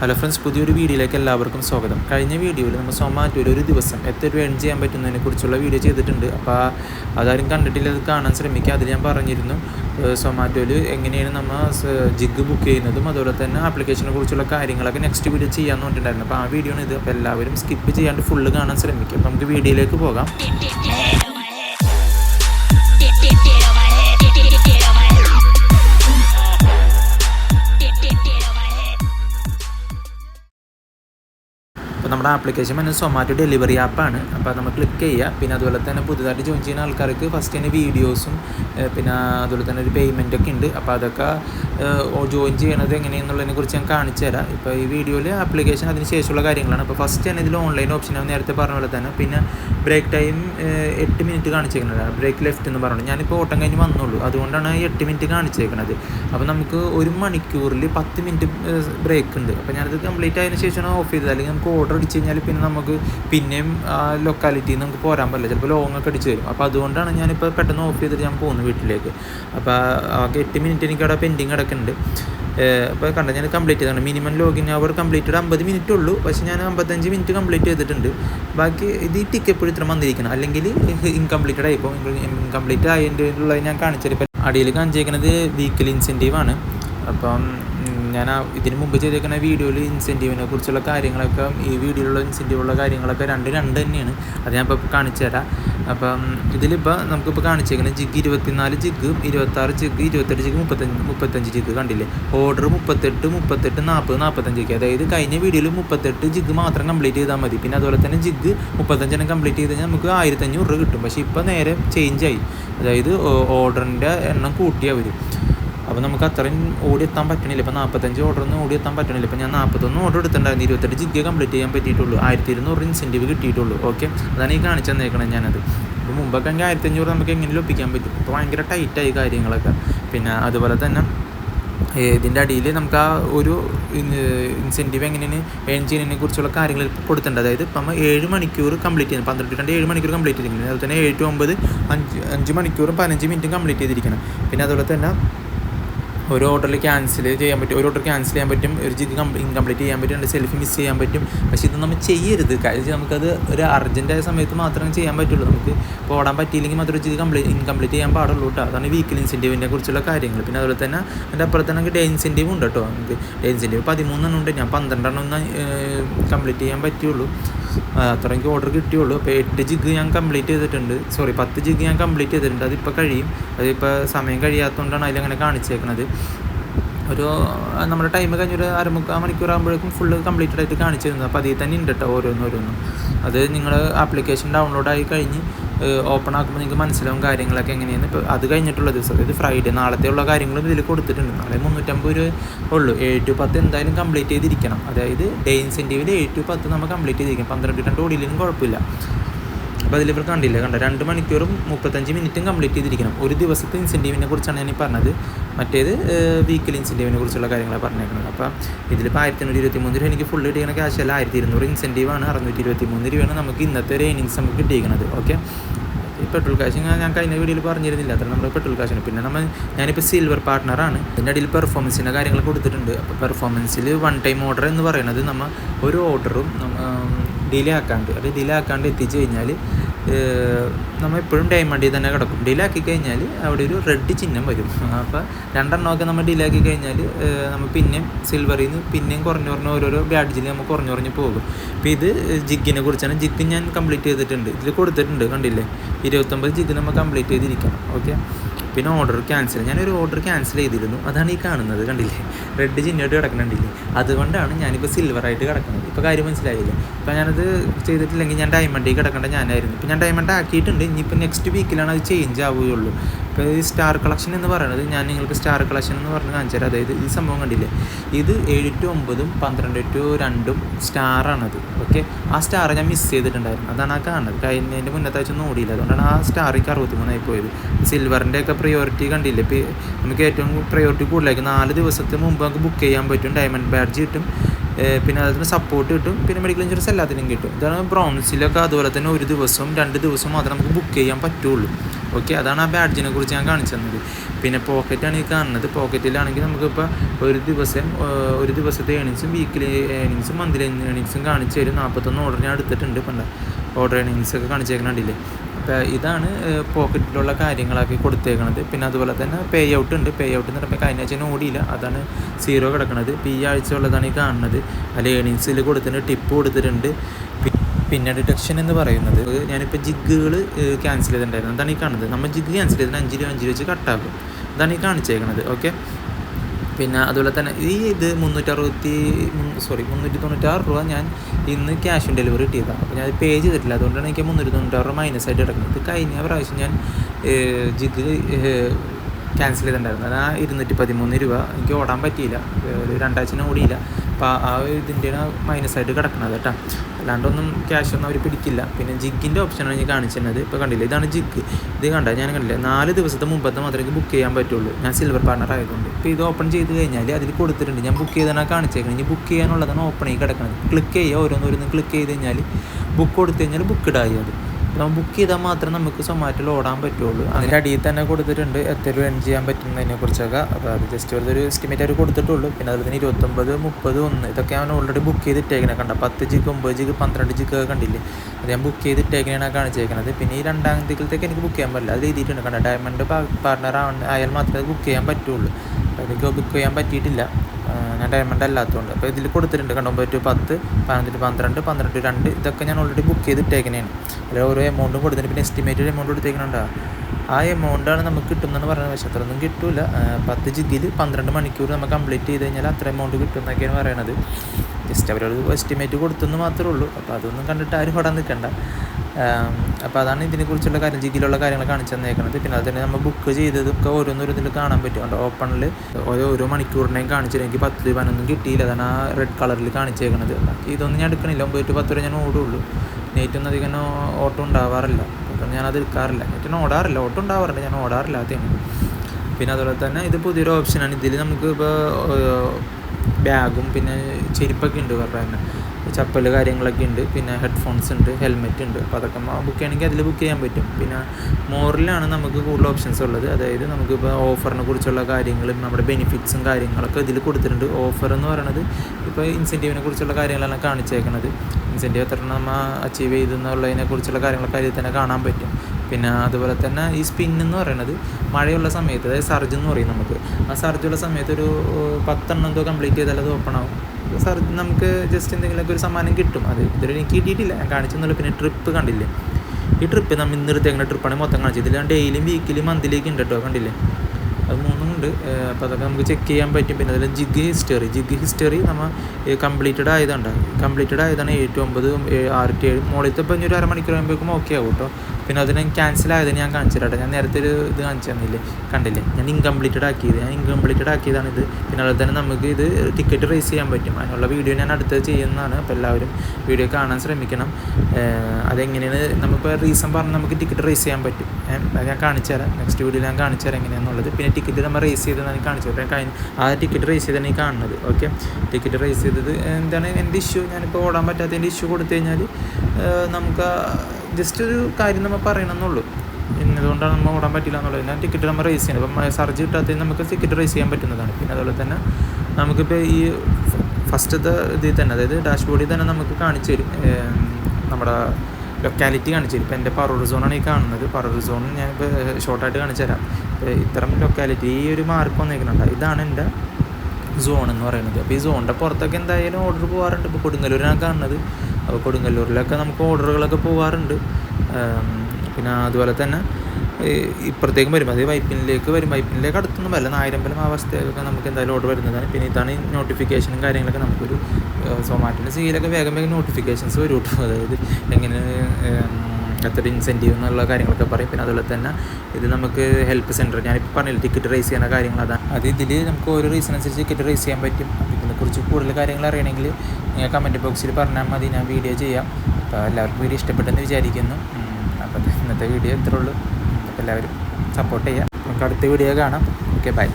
Hello friends പുതിയൊരു വീഡിയോയിലേക്ക് എല്ലാവർക്കും സ്വാഗതം. കഴിഞ്ഞ വീഡിയോയിൽ നമ്മൾ സൊമാറ്റോയിൽ ഒരു ദിവസം എത്ര രൂപ എൺ ചെയ്യാൻ പറ്റുന്നതിനെ കുറിച്ചുള്ള വീഡിയോ ചെയ്തിട്ടുണ്ട്. അപ്പോൾ അതാരും കണ്ടിട്ടില്ല അത് കാണാൻ ശ്രമിക്കുക അതിൽ ഞാൻ പറഞ്ഞിരുന്നു സൊമാറ്റോയിൽ എങ്ങനെയാണ് നമ്മൾ ജിഗ് ബുക്ക് ചെയ്യുന്നതും അതുപോലെ തന്നെ ആപ്ലിക്കേഷനെ കുറിച്ചുള്ള കാര്യങ്ങളൊക്കെ നെക്സ്റ്റ് വീഡിയോ ചെയ്യാമെന്ന് പറഞ്ഞിട്ടുണ്ടായിരുന്നു. അപ്പോൾ ആ വീഡിയോ ആണ് ഇത്. അപ്പോൾ എല്ലാവരും സ്കിപ്പ് ചെയ്യാണ്ട് ഫുള്ള് കാണാൻ ശ്രമിക്കുക അപ്പോൾ നമുക്ക് വീഡിയോയിലേക്ക് പോകാം. അപ്പോൾ നമ്മുടെ ആപ്ലിക്കേഷൻ വന്നത് സൊമാറ്റോ ഡെലിവറി ആപ്പാണ് അപ്പോൾ നമ്മൾ ക്ലിക്ക് ചെയ്യുക. പിന്നെ അതുപോലെ തന്നെ പുതുതായിട്ട് ജോയിൻ ചെയ്യുന്ന ആൾക്കാർക്ക് ഫസ്റ്റ് തന്നെ വീഡിയോസും പിന്നെ അതുപോലെ തന്നെ ഒരു പേയ്മെന്റ് ഒക്കെ ഉണ്ട്. അപ്പോൾ അതൊക്കെ ജോയിൻ ചെയ്യണത് എങ്ങനെയെന്നുള്ളതിനെ കുറിച്ച് ഞാൻ കാണിച്ചു തരാം. ഇപ്പോൾ ഈ വീഡിയോയിൽ ആപ്ലിക്കേഷൻ അതിന് ശേഷമുള്ള കാര്യങ്ങളാണ്. അപ്പോൾ ഫസ്റ്റ് തന്നെ ഇതിൽ ഓൺലൈൻ ഓപ്ഷൻ ആണ് നേരത്തെ പറഞ്ഞ പോലെ തന്നെ പിന്നെ ബ്രേക്ക് ടൈം എട്ട് മിനിറ്റ് കാണിച്ചേക്കുന്നത് ബ്രേക്ക് ലെഫ്റ്റ് എന്ന് പറഞ്ഞു ഞാനിപ്പോൾ ഓട്ടം കഴിഞ്ഞ് വന്നുള്ളൂ അതുകൊണ്ടാണ് എട്ട് മിനിറ്റ് കാണിച്ചേക്കുന്നത് അപ്പോൾ നമുക്ക് ഒരു മണിക്കൂറിൽ പത്ത് മിനിറ്റ് ബ്രേക്ക് ഉണ്ട്. അപ്പോൾ ഞാനത് കംപ്ലീറ്റ് ആയതിനു ശേഷമാണ് ഓഫ് ചെയ്തത്. അല്ലെങ്കിൽ നമുക്ക് ഓർഡർ അടിച്ച് കഴിഞ്ഞാൽ പിന്നെ നമുക്ക് പിന്നെയും ആ ലൊക്കാലിറ്റിയിൽ നമുക്ക് പോരാൻ പറ്റില്ല. ചിലപ്പോൾ ലോങ് ഒക്കെ അടിച്ച് വരും. അപ്പോൾ അതുകൊണ്ടാണ് ഞാനിപ്പോൾ പെട്ടെന്ന് ഓഫ് ചെയ്തിട്ട് ഞാൻ പോകുന്നു വീട്ടിലേക്ക്. അപ്പോൾ ആകെ എട്ട് മിനിറ്റ് എനിക്ക് അവിടെ പെൻഡിങ് കിടക്കുന്നുണ്ട്. അപ്പോൾ കണ്ട ഞാൻ കംപ്ലീറ്റ് ചെയ്താണ് മിനിമം ലോഗിൻ അവർ കംപ്ലീറ്റഡ് അമ്പത് മിനിറ്റ് ഉള്ളൂ. പക്ഷേ ഞാൻ അമ്പത്തഞ്ച് മിനിറ്റ് കംപ്ലീറ്റ് ചെയ്തിട്ടുണ്ട്. ബാക്കി ഇത് ഈ ടിക്ക് എപ്പോഴും ഇത്ര വന്നിരിക്കണം. അല്ലെങ്കിൽ ഇൻകംപ്ലീറ്റഡ് ആയി. ആയിപ്പോൾ ഇൻകംപ്ലീറ്റ് ആയതിന്റെ ഉള്ളത് ഞാൻ കാണിച്ചത് ഇപ്പം അടിയിൽ കാണിച്ചേക്കുന്നത് വീക്കിലി ഇൻസെന്റീവാണ് അപ്പം ഞാൻ ആ ഇതിന് മുമ്പ് ചെയ്തേക്കുന്ന വീഡിയോയിൽ ഇൻസെന്റീവിനെ കുറിച്ചുള്ള കാര്യങ്ങളൊക്കെ ഈ വീഡിയോയിലുള്ള ഇൻസെന്റീവുള്ള കാര്യങ്ങളൊക്കെ രണ്ട് രണ്ട് തന്നെയാണ്. അത് ഞാൻ ഇപ്പോൾ കാണിച്ചു തരാം. അപ്പം ഇതിലിപ്പോൾ നമുക്കിപ്പോൾ കാണിച്ചേക്കുന്നത് ജിഗ് ഇരുപത്തിനാല് ജിഗ് ഇരുപത്താറ് ജിഗ് ഇരുപത്തെട്ട് ജിഗ് മുപ്പത്തഞ്ച് മുപ്പത്തഞ്ച് ജിഗ് കണ്ടില്ലേ? ഓർഡർ മുപ്പത്തെട്ട് മുപ്പത്തെട്ട് നാൽപ്പത് നാൽപ്പത്തഞ്ച് ജിഗ്. അതായത് കഴിഞ്ഞ വീഡിയോയിൽ മുപ്പത്തെട്ട് ജിഗ് മാത്രം കംപ്ലീറ്റ് ചെയ്താൽ മതി. പിന്നെ അതുപോലെ തന്നെ ജിഗ് മുപ്പത്തഞ്ചെണ്ണം കംപ്ലീറ്റ് ചെയ്ത് കഴിഞ്ഞാൽ നമുക്ക് ആയിരത്തഞ്ഞൂറ് രൂപ കിട്ടും. പക്ഷേ ഇപ്പോൾ നേരെ ചേഞ്ചായി അതായത് ഓർഡറിന്റെ എണ്ണം കൂട്ടിയാൽ അവർ അപ്പോൾ നമുക്ക് അത്രയും ഓടി എത്താൻ പറ്റണില്ല. ഇപ്പോൾ നാൽപ്പത്തഞ്ച് ഓർഡർ ഒന്നും ഓടി എത്താൻ പറ്റണില്ല. ഇപ്പോൾ ഞാൻ നാൽപ്പത്തൊന്ന് ഓർഡർ എടുത്തിട്ടുണ്ടായിരുന്നു. ഇരുപത്തെട്ട് ജിഗ്ഗ കംപ്ലീറ്റ് ചെയ്യാൻ പറ്റിയിട്ടുള്ളൂ. ആയിരത്തി ഇരുന്നൂറ് ഇൻസെന്റീവ് കിട്ടിയിട്ടുള്ളൂ. ഓക്കെ അതാണ് ഈ കാണിച്ചു തന്നേക്കണത് ഞാനത്. അപ്പോൾ മുമ്പൊക്കെ എങ്കിൽ ആയിരത്തഞ്ഞൂറ് നമുക്ക് എങ്ങനെ ലൊപ്പിക്കാൻ പറ്റും. ഇപ്പോൾ ഭയങ്കര ടൈറ്റായി കാര്യങ്ങളൊക്കെ. പിന്നെ അതുപോലെ തന്നെ ഇതിന്റെ അടിയിൽ നമുക്ക് ആ ഒരു ഇൻസെന്റീവ് എങ്ങനെയാണ്? ഏൺ ചെയ്യുന്നതിനെ കുറിച്ചുള്ള കാര്യങ്ങൾ കൊടുത്തിട്ടുണ്ട്. അതായത് ഇപ്പം ഏഴ് മണിക്കൂർ കംപ്ലീറ്റ് ചെയ്യുന്നത് പന്ത്രണ്ട് രണ്ട് ഏഴ് മണിക്കൂർ കംപ്ലീറ്റ് ചെയ്തിരിക്കുന്നത് അതുപോലെ തന്നെ ഏഴ് ടു ഒമ്പത് അഞ്ച് അഞ്ച് മണിക്കൂറും പതിനഞ്ച് മിനിറ്റും കംപ്ലീറ്റ് ചെയ്തിരിക്കണം. പിന്നെ അതുപോലെ തന്നെ ഒരു ഓർഡർ ക്യാൻസൽ ചെയ്യാൻ പറ്റും. ഒരു ഓർഡർ ക്യാൻസൽ ചെയ്യാൻ പറ്റും. ഒരു ജിഗ് ഇൻകംപ്ലീറ്റ് ചെയ്യാൻ പറ്റും. രണ്ട് സെൽഫി മിസ് ചെയ്യാൻ പറ്റും. പക്ഷേ ഇത് നമ്മൾ ചെയ്യരുത്. കാര്യം നമുക്കത് ഒരു അർജന്റായ സമയത്ത് മാത്രമേ ചെയ്യാൻ പറ്റുള്ളൂ. നമുക്ക് ഓടാൻ പറ്റിയില്ലെങ്കിൽ മാത്രം ജിഗ് കംപ്ലീറ്റ് ഇൻകംപ്ലീറ്റ് ചെയ്യാൻ പാടുള്ളൂ കേട്ടോ അതാണ് വീക്കിൽ ഇൻസെന്റീവിനെ കുറിച്ചുള്ള കാര്യങ്ങൾ. പിന്നെ അതുപോലെ തന്നെ അതിന്റെ അപ്പുറത്ത് നമുക്ക് ഡേ ഇൻസെന്റീവ് ഉണ്ട് കേട്ടോ നമുക്ക് ഡേ ഇൻസെന്റീവ് പതിമൂന്നെണ്ണം ഉണ്ട്. ഞാൻ പന്ത്രണ്ടെണ്ണം ഒന്ന് കംപ്ലീറ്റ് ചെയ്യാൻ പറ്റുള്ളൂ. അത്ര എനിക്ക് ഓർഡർ കിട്ടിയുള്ളൂ. അപ്പോൾ എട്ട് ജിഗ് ഞാൻ കംപ്ലീറ്റ് ചെയ്തിട്ടുണ്ട്. സോറി പത്ത് ജിഗ് ഞാൻ കംപ്ലീറ്റ് ചെയ്തിട്ടുണ്ട്. അതിപ്പോൾ കഴിയും. അതിപ്പോൾ സമയം കഴിയാത്തതുകൊണ്ടാണ് അതിലങ്ങനെ കാണിച്ചേക്കുന്നത് ഒരു നമ്മുടെ ടൈം കഴിഞ്ഞൊരു അരമുക്കാൽ മണിക്കൂർ ആകുമ്പോഴേക്കും ഫുള്ള് കംപ്ലീറ്റഡ് ആയിട്ട് കാണിച്ചു തരുന്നത് അപ്പോൾ അതിൽ തന്നെ ഉണ്ട് കേട്ടോ ഓരോന്നോരോന്നും അത് നിങ്ങൾ ആപ്ലിക്കേഷൻ ഡൗൺലോഡ് ആയി കഴിഞ്ഞ് ഓപ്പൺ ആക്കുമ്പോൾ നിങ്ങൾക്ക് മനസ്സിലാവും കാര്യങ്ങളൊക്കെ എങ്ങനെയാണ് ഇപ്പോൾ അത് കഴിഞ്ഞിട്ടുള്ള ദിവസം അതായത് ഫ്രൈഡേ നാളത്തെ ഉള്ള കാര്യങ്ങളും ഇതിൽ കൊടുത്തിട്ടുണ്ട്. നാളെ മുന്നൂറ്റമ്പത് രൂപ ഉള്ളൂ. ഏഴ് ടു പത്ത് എന്തായാലും കംപ്ലീറ്റ് ചെയ്തിരിക്കണം. അതായത് ഡേ ഇൻസെന്റീവിൽ ഏഴ് ടു പത്ത് നമ്മൾ കംപ്ലീറ്റ് ചെയ്തിരിക്കണം. പന്ത്രണ്ട് രണ്ട് ഓടിയില്ലെങ്കിലും കുഴപ്പമില്ല. അപ്പോൾ അതിലിവർ കണ്ടില്ല? കണ്ട? രണ്ട് മണിക്കൂറും മുപ്പത്തഞ്ച് മിനിറ്റും കംപ്ലീറ്റ് ചെയ്തിരിക്കണം. ഒരു ദിവസത്തെ ഇൻസെന്റീവിനെ കുറിച്ചാണ് ഞാൻ പറഞ്ഞത്. മറ്റേത് വീക്കിലി ഇൻസെന്റീവിനെ കുറിച്ചുള്ള കാര്യങ്ങളാണ് പറഞ്ഞേക്കുന്നത് അപ്പോൾ ഇതിലിപ്പോൾ ആയിരത്തി എണ്ണൂറ്റി ഇരുപത്തി മൂന്ന് രൂപ എനിക്ക് ഫുൾ കിട്ടിയ ക്യാഷ് അല്ല. ആയിരത്തി ഇരുന്നൂറ് ഇൻസെന്റീവാണ് അറുന്നൂറ്റി ഇരുപത്തി മൂന്ന് രൂപയാണ് നമുക്ക് ഇന്നത്തെ ഒരു ഏണിങ്സ് നമുക്ക് കിട്ടിയിരിക്കുന്നത് ഓക്കെ പെട്രോൾ കാശ് ഞാൻ ഞാൻ കഴിഞ്ഞ വീഡിയോയിൽ പറഞ്ഞിരുന്നില്ല. അത്ര നമ്മുടെ പെട്രോൾ കാശിന് പിന്നെ നമ്മൾ ഞാനിപ്പോൾ സിൽവർ പാർട്ട്ണറാണ് ഇതിന്റെ അടിയിൽ പെർഫോമൻസിന്റെ കാര്യങ്ങൾ കൊടുത്തിട്ടുണ്ട്. അപ്പോൾ പെർഫോമൻസിൽ വൺ ടൈം ഓർഡർ എന്ന് പറയുന്നത് നമ്മൾ ഒരു ഓർഡറും ഡിലേ ആക്കാണ്ട് അത് ഡിലേ ആക്കാണ്ട് എത്തിച്ചു കഴിഞ്ഞാൽ നമ്മൾ എപ്പോഴും ഡയമണ്ടിൽ തന്നെ കിടക്കും. ഡിലേ ആക്കി കഴിഞ്ഞാൽ അവിടെ ഒരു റെഡ് ചിഹ്നം വരും. അപ്പോൾ രണ്ടെണ്ണമൊക്കെ നമ്മൾ ഡിലേ ആക്കി കഴിഞ്ഞാൽ നമ്മൾ പിന്നെയും സിൽവറിൽ നിന്ന് പിന്നെയും കുറഞ്ഞു കുറഞ്ഞ ഓരോരോ ബാഡ്ജിൽ നമ്മൾ കുറഞ്ഞു കുറഞ്ഞ് പോകും. അപ്പോൾ ഇത് ജിഗിനെ കുറിച്ചാണ്. ജിഗ് ഞാൻ കംപ്ലീറ്റ് ചെയ്തിട്ടുണ്ട്. ഇതിൽ കൊടുത്തിട്ടുണ്ട് കണ്ടില്ലേ? ഇരുപത്തൊമ്പത് ജിഗ് നമ്മൾ കംപ്ലീറ്റ് ചെയ്തിരിക്കണം. ഓക്കെ പിന്നെ ഓർഡർ ക്യാൻസൽ ഞാനൊരു ഓർഡർ ക്യാൻസൽ ചെയ്തിരുന്നു. അതാണ് ഈ കാണുന്നത് കണ്ടില്ലേ? റെഡ് ചിഹ്നമായിട്ട് കിടക്കണുണ്ടില്ലേ അതുകൊണ്ടാണ് ഞാനിപ്പോൾ സിൽവറായിട്ട് കിടക്കുന്നത്. ഇപ്പോൾ കാര്യം മനസ്സിലായില്ല? ഇപ്പോൾ ഞാനത് ചെയ്തിട്ടില്ലെങ്കിൽ ഞാൻ ഡയമണ്ടിൽ കിടക്കേണ്ട ഞാനായിരുന്നു. ഇപ്പോൾ ഞാൻ ഡയമണ്ട് ആക്കിയിട്ടുണ്ട്. ഇനിയിപ്പോൾ നെക്സ്റ്റ് വീക്കിലാണ് അത് ചേഞ്ച് ആവുകയുള്ളൂ. ഇപ്പോൾ ഈ സ്റ്റാർ കളക്ഷൻ എന്ന് പറയുന്നത് ഞാൻ നിങ്ങൾക്ക് സ്റ്റാർ കളക്ഷൻ എന്ന് പറഞ്ഞ് കാണിച്ചു തരാം. അതായത് ഈ സംഭവം കണ്ടില്ലേ? ഇത് ഏഴ് ടു ഒമ്പതും പന്ത്രണ്ട് ടു രണ്ടും സ്റ്റാറാണത് ഓക്കെ ആ സ്റ്റാർ ഞാൻ മിസ് ചെയ്തിട്ടുണ്ടായിരുന്നു. അതാണ് ആ കാണുന്നത്. കഴിഞ്ഞതിന്റെ മുന്നത്തെ ആഴ്ച ഓടിയില്ല. അതുകൊണ്ടാണ് ആ സ്റ്റാറിക്ക് അറുപത്തിമൂന്നായി പോയത്. സിൽവറിന്റെ ഒക്കെ പ്രയോറിറ്റി കണ്ടില്ലേ? ഇപ്പോൾ നമുക്ക് ഏറ്റവും പ്രയോറിറ്റി കൂടുതലായിരിക്കും. നാല് ദിവസത്തെ മുമ്പ് നമുക്ക് ബുക്ക് ചെയ്യാൻ പറ്റും. ഡയമണ്ട് ബാഡ്ജ് കിട്ടും. പിന്നെ അതിന് സപ്പോർട്ട് കിട്ടും. പിന്നെ മെഡിക്കൽ ഇൻഷുറൻസ് എല്ലാത്തിനും കിട്ടും. ഇതാണ് ബ്രൗൺസിലൊക്കെ അതുപോലെ തന്നെ ഒരു ദിവസവും രണ്ട് ദിവസം മാത്രമേ നമുക്ക് ബുക്ക് ചെയ്യാൻ പറ്റുള്ളൂ. ഓക്കെ അതാണ് ആ ബാഡ്ജിനെ കുറിച്ച് ഞാൻ കാണിച്ചു തന്നത്. പിന്നെ പോക്കറ്റാണ് ഈ കാണുന്നത്. പോക്കറ്റിലാണെങ്കിൽ നമുക്കിപ്പോൾ ഒരു ദിവസം ഒരു ദിവസത്തെ ഏണിങ്സും വീക്കിലി ഏണിങ്സും മന്ത്ലി ഏണിങ്സും കാണിച്ച് തരും. നാൽപ്പത്തൊന്ന് ഓർഡർ ഞാൻ എടുത്തിട്ടുണ്ട് പണ്ട് ഓർഡർ ഏണിങ്സ് ഒക്കെ കാണിച്ചേക്കണില്ലേ അപ്പോൾ ഇതാണ് പോക്കറ്റിലുള്ള കാര്യങ്ങളാക്കി കൊടുത്തേക്കണത്. പിന്നെ അതുപോലെ തന്നെ പേ ഔട്ട് ഉണ്ട്. പേ ഔട്ട് എന്ന് പറയുമ്പോൾ കഴിഞ്ഞ ആഴ്ച ഓടിയില്ല. അതാണ് സീറോ കിടക്കുന്നത് ഇപ്പോൾ ഈ ആഴ്ച ഉള്ളതാണ് ഈ കാണുന്നത്. അതിൽ ഏണിങ്സിൽ കൊടുത്തിട്ടുണ്ട് ടിപ്പ് കൊടുത്തിട്ടുണ്ട്. പിന്നെ ഡിഡക്ഷൻ എന്ന് പറയുന്നത് ഞാനിപ്പോൾ ജിഗുകൾ ക്യാൻസൽ ചെയ്തിട്ടുണ്ടായിരുന്നു. അതാണ് ഈ കാണുന്നത്. നമ്മൾ ജിഗ് ക്യാൻസൽ ചെയ്തിട്ട് അഞ്ച് രൂപ അഞ്ച് രൂപ വെച്ച് കട്ടാക്കും അതാണ് ഈ കാണിച്ചേക്കുന്നത് ഓക്കെ പിന്നെ അതുപോലെ തന്നെ ഈ ഇത് മുന്നൂറ്ററുപത്തി സോറി മുന്നൂറ്റി തൊണ്ണൂറ്റാറ് രൂപ ഞാൻ ഇന്ന് ക്യാഷ് ഓൺ ഡെലിവറി കിട്ടിയതാണ് അപ്പോൾ ഞാൻ പേ ചെയ്തിട്ടില്ല. അതുകൊണ്ടാണ് എനിക്ക് മുന്നൂറ്റി തൊണ്ണൂറ്റാറ് മൈനസ് ആയിട്ട് കിടക്കുന്നത്. ഇത് കഴിഞ്ഞ പ്രാവശ്യം ഞാൻ ജിഗ് ക്യാൻസൽ ചെയ്തിട്ടുണ്ടായിരുന്നു. അത് ആ ഇരുന്നൂറ്റി പതിമൂന്ന് രൂപ. എനിക്ക് ഓടാൻ പറ്റിയില്ല. ഒരു രണ്ടാഴ്ച ഓടിയില്ല. അപ്പോൾ ആ ഇതിന്റെയാണ് മൈനസ് ആയിട്ട് കിടക്കുന്നത് കേട്ടോ. അല്ലാണ്ടൊന്നും ക്യാഷ് ഒന്നും അവർ പിടിക്കില്ല. പിന്നെ ജിഗിന്റെ ഓപ്ഷനാണ് ഞാൻ കാണിച്ചിരുന്നത് ഇപ്പോൾ കണ്ടില്ല? ഇതാണ് ജിഗ് ഇത് കണ്ട ഞാൻ കണ്ടില്ല? നാല് ദിവസത്തെ മുമ്പത്തെ മാത്രമേ എനിക്ക് ബുക്ക് ചെയ്യാൻ പറ്റുള്ളൂ. ഞാൻ സിൽവർ പാർട്ണർ ആയതുകൊണ്ട്. ഇപ്പോൾ ഇത് ഓപ്പൺ ചെയ്ത് കഴിഞ്ഞാൽ അതിൽ കൊടുത്തിട്ടുണ്ട്. ഞാൻ ബുക്ക് ചെയ്താണ് കാണിച്ചേക്കുന്നത് ഇനി ബുക്ക് ചെയ്യാനുള്ളതാണ് ഓപ്പൺ ചെയ്ത് കിടക്കുന്നത് ക്ലിക്ക് ചെയ്യുക ഓരോന്നോരോന്ന് ക്ലിക്ക് ചെയ്ത് കഴിഞ്ഞാൽ ബുക്ക് കൊടുത്തു കഴിഞ്ഞാൽ ബുക്ക് ഇടായി അത്. നമ്മൾ ബുക്ക് ചെയ്താൽ മാത്രമേ നമുക്ക് സൊമാറ്റോയിൽ ഓടാൻ പറ്റുള്ളൂ. അതിന്റെ അടിയിൽ തന്നെ കൊടുത്തിട്ടുണ്ട്. എത്ര രൂപ എൻ ചെയ്യാൻ പറ്റുന്നതിനെ കുറിച്ചൊക്കെ. അപ്പോൾ അത് ജസ്റ്റ് വെറുതെ ഒരു എസ്റ്റിമേറ്റ് അവർ കൊടുത്തിട്ടുള്ളൂ. പിന്നെ അതുപോലെ തന്നെ ഇരുപത്തൊമ്പത് മുപ്പത് ഒന്ന് ഇതൊക്കെ ഞാൻ ഓൾറെഡി ബുക്ക് ചെയ്തിട്ടേക്കണേ. കണ്ട? പത്ത് ജിക്ക് ഒമ്പത് ജിക്ക് പന്ത്രണ്ട് ജിക്ക് ഒക്കെ കണ്ടില്ലേ? അത് ഞാൻ ബുക്ക് ചെയ്തിട്ടേക്കണേനാണ് കാണിച്ചേക്കണത്. പിന്നെ ഈ രണ്ടാം തീയതിക്കത്തേക്ക് എനിക്ക് ബുക്ക് ചെയ്യാൻ പറ്റില്ല. അത് എഴുതിയിട്ടുണ്ട്. കണ്ട? ഡയമണ്ട് പാർട്ണർ ആയാൽ മാത്രമേ ബുക്ക് ചെയ്യാൻ പറ്റുള്ളൂ. അപ്പോൾ എനിക്ക് ബുക്ക് ചെയ്യാൻ പറ്റിയിട്ടില്ല. ഞാൻ ഡയമണ്ട് അല്ലാത്തതുകൊണ്ട്. അപ്പോൾ ഇതിൽ കൊടുത്തിട്ടുണ്ട് കണ്ടോ? ഒമ്പത് ടു പത്ത് പതിനൊന്ന് ടു പന്ത്രണ്ട് പന്ത്രണ്ട് ടു രണ്ട്. ഇതൊക്കെ ഞാൻ ഓൾറെഡി ബുക്ക് ചെയ്തിട്ടേക്കണേന് അതിൽ ഓരോ എമൗണ്ടും കൊടുത്തിട്ട് പിന്നെ എസ്റ്റിമേറ്റഡ് എമൗണ്ട് കൊടുത്തേക്കണുണ്ടോ? ആ എമൗണ്ടാണ് നമുക്ക് കിട്ടുന്നതെന്ന് പറയുന്നത്. പക്ഷേ അത്രയൊന്നും കിട്ടില്ല പത്ത് ജിഗിൽ പന്ത്രണ്ട് മണിക്കൂർ നമുക്ക് കംപ്ലീറ്റ് ചെയ്ത് കഴിഞ്ഞാൽ അത്ര എമൗണ്ട് കിട്ടും എന്നൊക്കെയാണ് പറയണത്. ജസ്റ്റ് അവരോട് എസ്റ്റിമേറ്റ് കൊടുത്തെന്ന് മാത്രമേ ഉള്ളൂ. അപ്പോൾ അതൊന്നും കണ്ടിട്ട് ആരും ഓടാൻ നിൽക്കണ്ട അപ്പോൾ അതാണ് ഇതിനെക്കുറിച്ചുള്ള കാര്യം രീതിയിലുള്ള കാര്യങ്ങൾ കാണിച്ചു തന്നേക്കുന്നത് പിന്നെ അത് തന്നെ നമ്മൾ ബുക്ക് ചെയ്തതൊക്കെ ഓരോന്നോരോന്നിൽ കാണാൻ പറ്റും ഓപ്പണിൽ ഓരോ മണിക്കൂറിനെയും കാണിച്ചിട്ട് എനിക്ക് പത്ത് രൂപ ഒന്നും കിട്ടിയില്ല. അതാണ് ആ റെഡ് കളറിൽ കാണിച്ചേക്കണത്. ഇതൊന്നും ഞാൻ എടുക്കണില്ല. ഒമ്പത് ടു പത്ത് രൂപ ഞാൻ ഓടുള്ളൂ. നെയ്റ്റൊന്നും അധികം ഓട്ടം ഉണ്ടാവാറില്ല. അപ്പം ഞാനത് എടുക്കാറില്ല. നെറ്റിന് ഓടാറില്ല. ഓട്ടം ഉണ്ടാവാറില്ല. ഞാൻ ഓടാറില്ല അതാണ് പിന്നെ അതുപോലെ തന്നെ ഇത് പുതിയൊരു ഓപ്ഷനാണ് ഇതിൽ നമുക്ക് ഇപ്പോൾ ബാഗും പിന്നെ ചെരുപ്പൊക്കെ ഉണ്ട്. പറഞ്ഞ തന്നെ ചപ്പൽ കാര്യങ്ങളൊക്കെ ഉണ്ട്. പിന്നെ ഹെഡ്ഫോൺസ് ഉണ്ട് ഹെൽമെറ്റ് ഉണ്ട്. അപ്പോൾ അതൊക്കെ ബുക്ക് ചെയ്യണമെങ്കിൽ അതിൽ ബുക്ക് ചെയ്യാൻ പറ്റും. പിന്നെ മോറിലാണ് നമുക്ക് കൂടുതൽ ഓപ്ഷൻസ് ഉള്ളത്. അതായത് നമുക്കിപ്പോൾ ഓഫറിനെ കുറിച്ചുള്ള കാര്യങ്ങളും നമ്മുടെ ബെനിഫിറ്റ്സും കാര്യങ്ങളൊക്കെ ഇതിൽ കൊടുത്തിട്ടുണ്ട്. ഓഫർ എന്ന് പറയുന്നത് ഇപ്പോൾ ഇൻസെന്റീവിനെ കുറിച്ചുള്ള കാര്യങ്ങളെല്ലാം കാണിച്ചേക്കുന്നത് ഇൻസെന്റീവ് എത്ര നമ്മൾ അച്ചീവ് ചെയ്തെന്നുള്ളതിനെ കുറിച്ചുള്ള കാര്യങ്ങളൊക്കെ അതിൽ തന്നെ കാണാൻ പറ്റും. പിന്നെ അതുപോലെ തന്നെ ഈ സ്പിൻ എന്ന് പറയുന്നത് മഴയുള്ള സമയത്ത് അതായത് സർജ് എന്ന് പറയും നമുക്ക്. ആ സർജുള്ള സമയത്ത് ഒരു പത്തെണ്ണം എന്തോ കംപ്ലീറ്റ് ചെയ്താൽ അത് ഓപ്പൺ ആവും സർജ് നമുക്ക് ജസ്റ്റ് എന്തെങ്കിലുമൊക്കെ ഒരു സമ്മാനം കിട്ടും. അത് ഇതുവരെ എനിക്ക് കിട്ടിയിട്ടില്ല. ഞാൻ കാണിച്ചെന്നുള്ളൂ പിന്നെ ട്രിപ്പ് കണ്ടില്ലേ? ഈ ട്രിപ്പ് നമ്മൾ ഇന്ന് എടുത്തേക്കുന്ന ട്രിപ്പാണ് മൊത്തം കാണിച്ചത്. ഇതിൽ ഞാൻ ഡെയിലിയും വീക്കിലും മന്തിലേക്ക് ഉണ്ട് കേട്ടോ കണ്ടില്ലേ? അത് മൂന്നും ഉണ്ട്. അപ്പോൾ അതൊക്കെ നമുക്ക് ചെക്ക് ചെയ്യാൻ പറ്റും. പിന്നെ അതിൽ ജിഗ് ഹിസ്റ്ററി ജിഗ് ഹിസ്റ്ററി നമ്മൾ കംപ്ലീറ്റഡ് ആയതുണ്ട് കംപ്ലീറ്റഡ് ആയതാണ് എയ്റ്റ് ഒമ്പത് ആറ് ടു ഏഴ്. മുകളിലത്തെ ഇപ്പം ഒരു അരമണിക്കൂർ ആകുമ്പോഴേക്കും ഓക്കെ ആവും കേട്ടോ. പിന്നെ അതിന് ക്യാൻസൽ ആയതിന് ഞാൻ കാണിച്ചു ഞാൻ നേരത്തെ ഒരു ഇത് കാണിച്ചു തന്നില്ലേ? കണ്ടില്ലേ? ഞാൻ ഇൻകംപ്ലീറ്റഡ് ആക്കിയത്. ഞാൻ ഇൻകംപ്ലീറ്റഡ് ആക്കിയതാണ് ഇത്. പിന്നെ അതുപോലെ തന്നെ നമുക്ക് ഇത് ടിക്കറ്റ് റേസ് ചെയ്യാൻ പറ്റും. അതിനുള്ള വീഡിയോ ഞാൻ അടുത്തത് ചെയ്യുന്നതാണ്. അപ്പോൾ എല്ലാവരും വീഡിയോ കാണാൻ ശ്രമിക്കണം. അതെങ്ങനെയാണ്? നമുക്ക് റീസൺ പറഞ്ഞ് നമുക്ക് ടിക്കറ്റ് റേസ് ചെയ്യാൻ പറ്റും. അത് ഞാൻ കാണിച്ചു തരാം. നെക്സ്റ്റ് വീഡിയോയിൽ ഞാൻ കാണിച്ചു തരാം എങ്ങനെയാണെന്നുള്ളത് പിന്നെ ടിക്കറ്റ് നമ്മൾ റേസ് ചെയ്തതാണ് ഞാൻ കാണിച്ചു തരാം. കഴിഞ്ഞ ആ ടിക്കറ്റ് റേസ് ചെയ്താണ് ഈ കാണുന്നത്. ഓക്കെ ടിക്കറ്റ് റേസ് ചെയ്തത് എന്താണ്? എന്റെ ഇഷ്യൂ ഞാനിപ്പോൾ ഓടാൻ പറ്റാത്തതിന്റെ ഇഷ്യൂ കൊടുത്തു കഴിഞ്ഞാൽ നമുക്ക് ജസ്റ്റ് ഒരു കാര്യം നമ്മൾ പറയണമെന്നുള്ളൂ ഇന്നതുകൊണ്ടാണ് നമ്മൾ ഓടാൻ പറ്റില്ല എന്നുള്ളത് ഞാൻ ടിക്കറ്റ് നമ്മൾ റേസ് ചെയ്യണം. അപ്പം സർജ് കിട്ടാത്തതിന് നമുക്ക് ടിക്കറ്റ് റേസ് ചെയ്യാൻ പറ്റുന്നതാണ്. പിന്നെ അതുപോലെ തന്നെ നമുക്കിപ്പോൾ ഈ ഫസ്റ്റത്തെ ഇതിൽ തന്നെ അതായത് ഡാഷ്ബോർഡിൽ തന്നെ നമുക്ക് കാണിച്ചു തരും. നമ്മുടെ ലൊക്കാലിറ്റി കാണിച്ചു തരും. ഇപ്പം എന്റെ പറൂർ സോണാണ് ഈ കാണുന്നത്. പറൂർ സോൺ ഞാൻ ഇപ്പോൾ ഷോർട്ടായിട്ട് കാണിച്ചു തരാം. ഇത്തരം ലൊക്കാലിറ്റി ഈ ഒരു മാർക്ക് വന്നേക്കുന്നുണ്ട്. ഇതാണ് എന്റെ സോൺ എന്ന് പറയുന്നത്. അപ്പോൾ ഈ സോണിന്റെ പുറത്തൊക്കെ എന്തായാലും ഓർഡർ പോകാറുണ്ട് ഇപ്പോൾ കൊടുങ്ങല്ലൂരാണ് കാണുന്നത്. അപ്പോൾ കൊടുങ്ങല്ലൂരിലൊക്കെ നമുക്ക് ഓർഡറുകളൊക്കെ പോകാറുണ്ട് പിന്നെ അതുപോലെ തന്നെ ഇപ്പുറത്തേക്കും വരും. അത് വൈപ്പിനിലേക്ക് വരും. വൈപ്പിനിലേക്ക് അടുത്തൊന്നും വല്ല നായരമ്പലം ആ അവസ്ഥയൊക്കെ നമുക്ക് എന്തായാലും ഓർഡർ വരുന്നതാണ്. പിന്നെ ഇതാണ് നോട്ടിഫിക്കേഷനും കാര്യങ്ങളൊക്കെ നമുക്കൊരു സൊമാറ്റോന്റെ സീലൊക്കെ വേഗം വേഗം നോട്ടിഫിക്കേഷൻസ് വരും കേട്ടോ. അതായത് എങ്ങനെ എത്ര ഇൻസെന്റീവ് എന്നുള്ള കാര്യങ്ങളൊക്കെ പറയും. പിന്നെ അതുപോലെ തന്നെ ഇത് നമുക്ക് ഹെൽപ്പ് സെന്റർ ഞാനിപ്പോൾ പറഞ്ഞില്ല ടിക്കറ്റ് റേസ് ചെയ്യുന്ന കാര്യങ്ങൾ അതാണ്. അത് ഇതിൽ നമുക്ക് ഓരോ റീസൺ അനുസരിച്ച് ടിക്കറ്റ് റേസ് ചെയ്യാൻ പറ്റും. ഇതിനെക്കുറിച്ച് കൂടുതൽ കാര്യങ്ങൾ അറിയണമെങ്കിൽ നിങ്ങൾ കമന്റ് ബോക്സിൽ പറഞ്ഞാൽ മതി. ഞാൻ വീഡിയോ ചെയ്യാം. അപ്പോൾ എല്ലാവർക്കും വീഡിയോ ഇഷ്ടപ്പെട്ടെന്ന് വിചാരിക്കുന്നു. അപ്പോൾ ഇന്നത്തെ വീഡിയോ ഇത്രേ ഉള്ളൂ. അപ്പോൾ എല്ലാവരും സപ്പോർട്ട് ചെയ്യാം. നമുക്ക് അടുത്ത വീഡിയോ കാണാം. Okay bye